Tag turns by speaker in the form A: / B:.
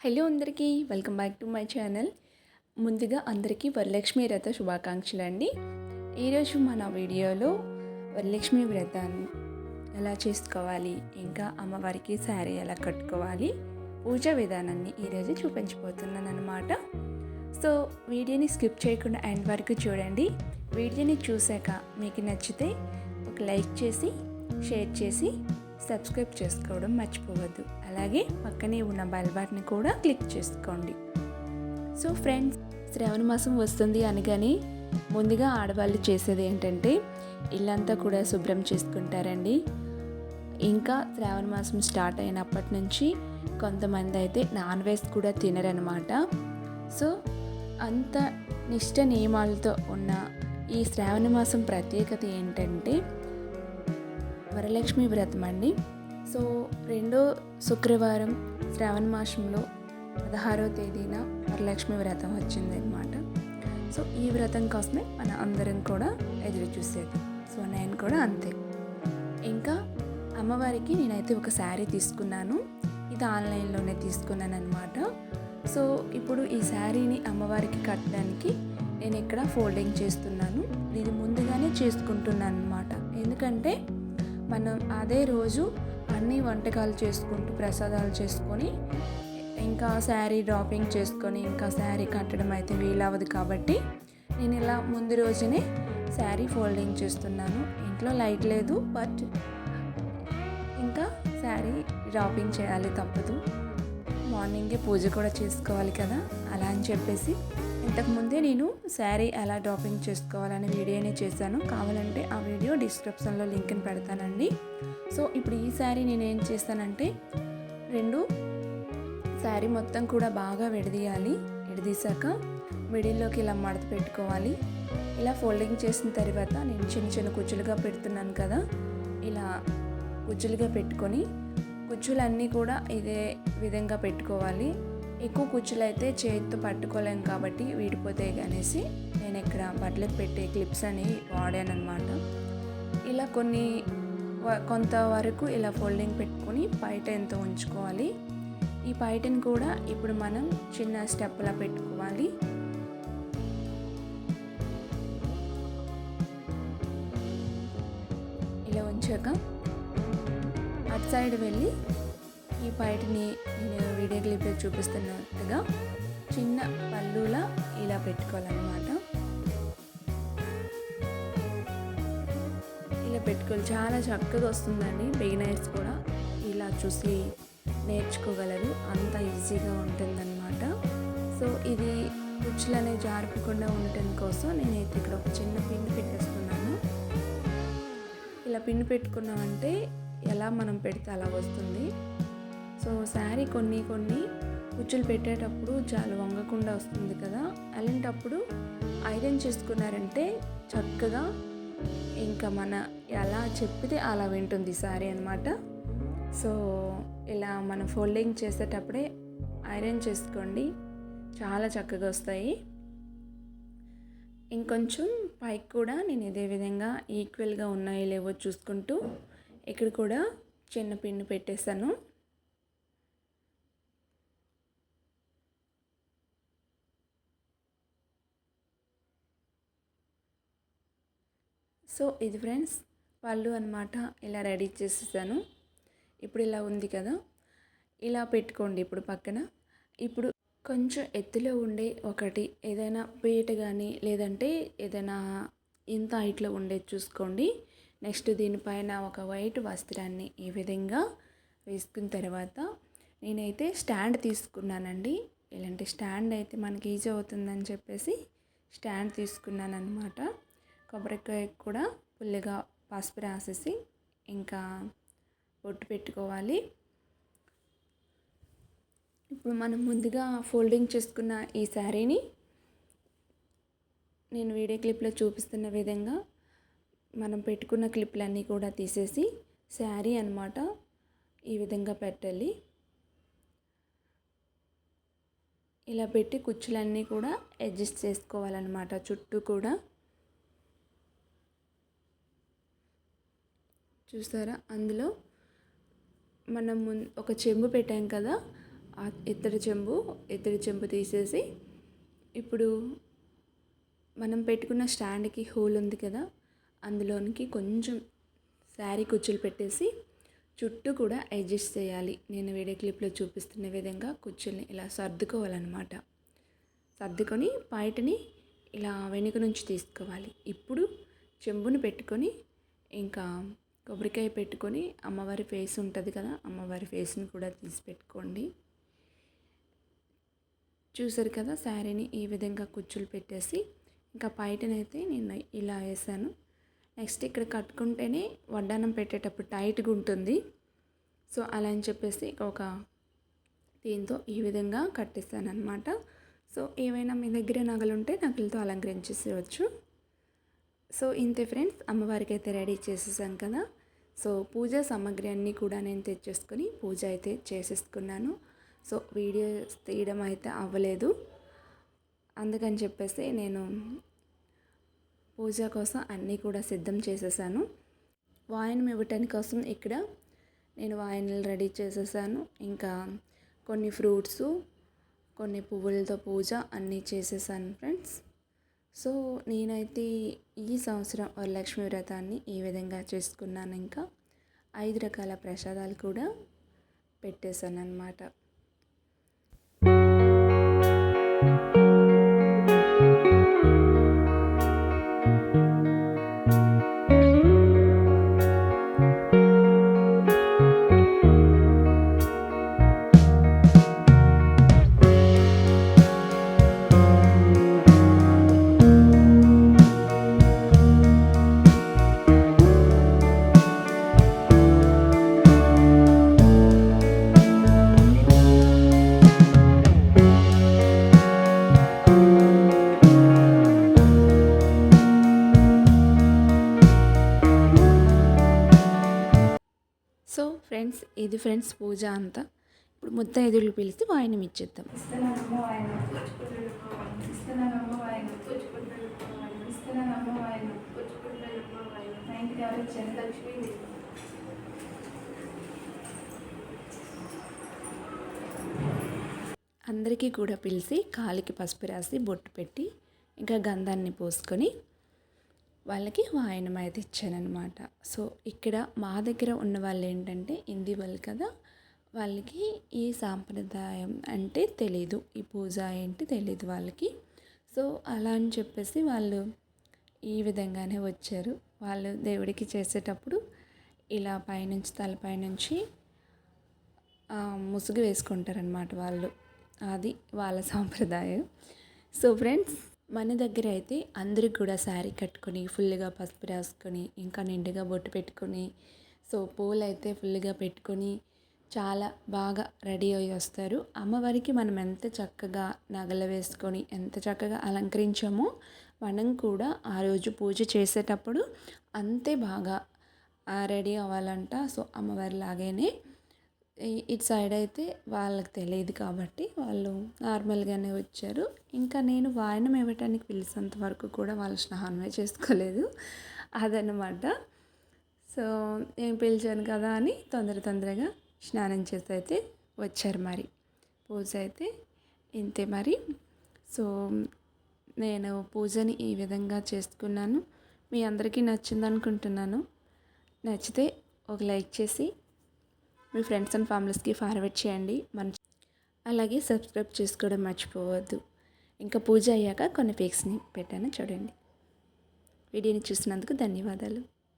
A: Hello అందరికీ welcome back to my channel. ముందుగా అందరికీ వరలక్ష్మి వ్రత శుభాకాంక్షలు అండి ఈరోజు మన వీడియోలో వరలక్ష్మి వ్రతాన్ని ఎలా చేసుకోవాలి ఇంకా అమ్మవారికి శారీ ఎలా కట్టుకోవాలి పూజా విధానాన్ని ఈరోజు చూపించబోతున్నాను అనమాట సో వీడియోని స్కిప్ చేయకుండా ఎండ్ వరకు చూడండి. వీడియోని చూశాక మీకు నచ్చితే ఒక లైక్ చేసి షేర్ చేసి సబ్స్క్రైబ్ చేసుకోవడం మర్చిపోవద్దు. అలాగే పక్కనే ఉన్న బెల్ బటన్ కూడా క్లిక్ చేసుకోండి. సో ఫ్రెండ్స్ శ్రావణ మాసం వస్తుంది అనగానే ముందుగా ఆడవాళ్ళు చేసేది ఏంటంటే ఇల్లంతా కూడా శుభ్రం చేసుకుంటారండి. ఇంకా శ్రావణ మాసం స్టార్ట్ అయినప్పటి నుంచి కొంతమంది అయితే నాన్ వెజ్ కూడా తినరనమాట. సో అంత నిష్ట నియమాలతో ఉన్న ఈ శ్రావణ మాసం ప్రత్యేకత ఏంటంటే వరలక్ష్మి వ్రతం అండి. సో రెండో శుక్రవారం శ్రావణ మాసంలో పదహారో తేదీన వరలక్ష్మి వ్రతం వచ్చిందనమాట సో ఈ వ్రతం కోసమే మన అందరం కూడా ఎదురు చూసేది. సో నేను కూడా అంతే. ఇంకా అమ్మవారికి నేనైతే ఒక శారీ తీసుకున్నాను. ఇది ఆన్లైన్లోనే తీసుకున్నాను అనమాట సో ఇప్పుడు ఈ శారీని అమ్మవారికి కట్టడానికి నేను ఇక్కడ ఫోల్డింగ్ చేస్తున్నాను. ఇది ముందుగానే చేసుకుంటున్నాను అనమాట ఎందుకంటే మనం అదే రోజు అన్ని వంటకాలు చేసుకుంటూ ప్రసాదాలు చేసుకొని ఇంకా శారీ డ్రాపింగ్ చేసుకొని ఇంకా శారీ కట్టడం అయితే వీలవ్వదు కాబట్టి నేను ఇలా ముందు రోజునే శారీ ఫోల్డింగ్ చేస్తున్నాను. ఇంట్లో లైట్ లేదు బట్ ఇంకా శారీ డ్రాపింగ్ చేయాలి తప్పదు. మార్నింగే పూజ కూడా చేసుకోవాలి కదా అలా అని చెప్పేసి ఇంతకుముందే నేను శారీ ఎలా డ్రాపింగ్ చేసుకోవాలని వీడియోనే చేశాను. కావాలంటే ఆ వీడియో డిస్క్రిప్షన్లో లింక్ని పెడతానండి. సో ఇప్పుడు ఈ శారీ నేను ఏం చేస్తానంటే రెండు శారీ మొత్తం కూడా బాగా విడదీయాలి. విడదీశాక మిడిల్లోకి ఇలా మడత పెట్టుకోవాలి. ఇలా ఫోల్డింగ్ చేసిన తర్వాత నేను చిన్న చిన్న కుచ్చులుగా పెడుతున్నాను కదా ఇలా కుచ్చులుగా పెట్టుకొని కుచ్చులన్నీ కూడా ఇదే విధంగా పెట్టుకోవాలి. ఎక్కువ కుచ్చులు అయితే చేతితో పట్టుకోలేం కాబట్టి విడిపోతాయి అనేసి నేను ఇక్కడ బట్టలకు పెట్టే క్లిప్స్ అని వాడాను అనమాట ఇలా కొన్ని కొంతవరకు ఇలా ఫోల్డింగ్ పెట్టుకొని పైట ఎంత ఉంచుకోవాలి. ఈ పైటని కూడా ఇప్పుడు మనం చిన్న స్టెప్లా పెట్టుకోవాలి. ఇలా ఉంచాక అటు సైడ్ వెళ్ళి ఈ పైటిని నేను వీడియో క్లిప్లో చూపిస్తున్నట్టుగా చిన్న పళ్ళులా ఇలా పెట్టుకోవాలన్నమాట. ఇలా పెట్టుకోవాలి. చాలా చక్కగా వస్తుందండి. బిగినర్స్ కూడా ఇలా చూసి నేర్చుకోగలరు. అంత ఈజీగా ఉంటుందన్నమాట. సో ఇది కుర్చీలు అనేవి జారపకుండా ఉండటం కోసం నేనైతే ఇక్కడ ఒక చిన్న పిండి పెట్టేస్తున్నాను. ఇలా పిండి పెట్టుకున్నామంటే ఎలా మనం పెడితే అలా వస్తుంది. సో శారీ కొన్ని కొన్ని కుచ్చులు పెట్టేటప్పుడు చాలా వంగకుండా వస్తుంది కదా. అలాంటప్పుడు ఐరన్ చేసుకున్నారంటే చక్కగా ఇంకా మన ఎలా చెప్పితే అలా వింటుంది శారీ అనమాట సో ఇలా మనం ఫోల్డింగ్ చేసేటప్పుడే ఐరన్ చేసుకోండి. చాలా చక్కగా వస్తాయి. ఇంకొంచెం పైకి కూడా నేను ఇదే విధంగా ఈక్వల్గా ఉన్నాయో లేవో చూసుకుంటూ ఇక్కడ కూడా చిన్న పిన్ను పెట్టేశాను. సో ఇది ఫ్రెండ్స్ పళ్ళు అనమాట ఇలా రెడీ చేసేసాను. ఇప్పుడు ఇలా ఉంది కదా ఇలా పెట్టుకోండి ఇప్పుడు పక్కన. ఇప్పుడు కొంచెం ఎత్తులో ఉండే ఒకటి ఏదైనా పీట కానీ లేదంటే ఏదైనా ఇంత హైట్లో ఉండేది చూసుకోండి. నెక్స్ట్ దీనిపైన ఒక వైట్ వస్త్రాన్ని ఈ విధంగా వేసుకున్న తర్వాత నేనైతే స్టాండ్ తీసుకున్నానండి. ఇలాంటి స్టాండ్ అయితే మనకి ఈజీ అవుతుందని చెప్పేసి స్టాండ్ తీసుకున్నాను అనమాట కొబ్బరికాయ కూడా ఫుల్గా పసుపు రాసేసి ఇంకా బొట్టు పెట్టుకోవాలి. ఇప్పుడు మనం ముందుగా ఫోల్డింగ్ చేసుకున్న ఈ శారీని నేను వీడియో క్లిప్లో చూపిస్తున్న విధంగా మనం పెట్టుకున్న క్లిప్లన్నీ కూడా తీసేసి శారీ అనమాట ఈ విధంగా పెట్టాలి. ఇలా పెట్టి కుచ్చులన్నీ కూడా అడ్జస్ట్ చేసుకోవాలన్నమాట చుట్టూ కూడా. చూసారా? అందులో మనం ఒక చెంబు పెట్టాం కదా ఆ ఇత్తడి చెంబు ఇత్తడి చెంబు తీసేసి ఇప్పుడు మనం పెట్టుకున్న స్టాండ్కి హోల్ ఉంది కదా అందులోనికి కొంచెం శారీ కుచ్చులు పెట్టేసి చుట్టూ కూడా అడ్జస్ట్ చేయాలి. నేను వీడియో క్లిప్లో చూపిస్తున్న విధంగా కుచ్చుల్ని ఇలా సర్దుకోవాలన్నమాట. సర్దుకొని బయటని ఇలా వెనుక నుంచి తీసుకోవాలి. ఇప్పుడు చెంబుని పెట్టుకొని ఇంకా కొబ్బరికాయ పెట్టుకొని అమ్మవారి ఫేస్ ఉంటుంది కదా అమ్మవారి ఫేస్ని కూడా తీసి పెట్టుకోండి. చూసారు కదా శారీని ఈ విధంగా కుచ్చులు పెట్టేసి ఇంకా పైటనైతే నేను ఇలా వేసాను. నెక్స్ట్ ఇక్కడ కట్టుకుంటేనే వడ్డానం పెట్టేటప్పుడు టైట్గా ఉంటుంది. సో అలా అని చెప్పేసి ఒక దీంతో ఈ విధంగా కట్టిస్తానమాట సో ఏవైనా మీ దగ్గర నగలు ఉంటే నగలతో అలంకరించేసేవచ్చు సో ఇంతే ఫ్రెండ్స్ అమ్మవారికి అయితే రెడీ చేసేసాం కదా. సో పూజ సామాగ్రి అన్నీ కూడా నేను తెచ్చేసుకొని పూజ అయితే చేసేసుకున్నాను. సో వీడియో తీయడం అయితే అవ్వలేదు. అందుకని చెప్పేసి నేను పూజ కోసం అన్నీ కూడా సిద్ధం చేసేసాను. వాయినం ఇవ్వటానికి కోసం ఇక్కడ నేను వాయినలు రెడీ చేసేసాను. ఇంకా కొన్ని ఫ్రూట్స్ కొన్ని పువ్వులతో పూజ అన్నీ చేసేసాను ఫ్రెండ్స్. సో నేనైతే ఈ సంవత్సరం వరలక్ష్మి వ్రతాన్ని ఈ విధంగా చేసుకున్నాను. ఇంకా ఐదు రకాల ప్రసాదాలు కూడా పెట్టేశాను అనమాట సో ఫ్రెండ్స్ ఇది ఫ్రెండ్స్ పూజ అంతా. ఇప్పుడు ముత్తైదులు పిలిచి వాయినం ఇచ్చేద్దాం. అందరికీ కూడా పిలిచి కాలికి పసుపు రాసి బొట్టు పెట్టి ఇంకా గంధాన్ని పోసుకొని వాళ్ళకి వాయనం అయితే ఇచ్చానమాట సో ఇక్కడ మా దగ్గర ఉన్న వాళ్ళు ఏంటంటే హిందీ వాళ్ళు కదా వాళ్ళకి ఈ సాంప్రదాయం అంటే తెలీదు. ఈ పూజ ఏంటి తెలీదు వాళ్ళకి. సో అలా అని చెప్పేసి వాళ్ళు ఈ విధంగానే వచ్చారు. వాళ్ళు దేవుడికి చేసేటప్పుడు ఇలా పైనుంచి తలపై నుంచి ముసుగు వేసుకుంటారనమాట వాళ్ళు. అది వాళ్ళ సాంప్రదాయం. సో ఫ్రెండ్స్ మన దగ్గర అయితే అందరికి కూడా శారీ కట్టుకొని ఫుల్గా పసుపు రాసుకొని ఇంకా నిండుగా బొట్టు పెట్టుకొని సో పూలు అయితే ఫుల్గా పెట్టుకొని చాలా బాగా రెడీ అయ్యి వస్తారు. అమ్మవారికి మనం ఎంత చక్కగా నగలు వేసుకొని ఎంత చక్కగా అలంకరించామో మనం కూడా ఆ రోజు పూజ చేసేటప్పుడు అంతే బాగా రెడీ అవ్వాలంట. సో అమ్మవారి లాగానే ఇటు సైడ్ అయితే వాళ్ళకి తెలియదు కాబట్టి వాళ్ళు నార్మల్గానే వచ్చారు. ఇంకా నేను వాయనం ఇవ్వటానికి పిలిచేంత వరకు కూడా వాళ్ళు స్నానమే చేసుకోలేదు. అదనమాట సో నేను పిలిచాను కదా అని తొందర తొందరగా స్నానం చేసి అయితే వచ్చారు మరి. పూజ అయితే ఇంతే మరి. సో నేను పూజని ఈ విధంగా చేసుకున్నాను. మీ అందరికీ నచ్చింది అనుకుంటున్నాను నచ్చితే ఒక లైక్ చేసి మీ ఫ్రెండ్స్ అండ్ ఫ్యామిలీస్కి ఫార్వర్డ్ చేయండి. మన అలాగే సబ్స్క్రైబ్ చేసుకోవడం మర్చిపోవద్దు. ఇంకా పూజ అయ్యాక కొన్ని పిక్స్ని పెట్టాను చూడండి. వీడియోని చూసినందుకు ధన్యవాదాలు.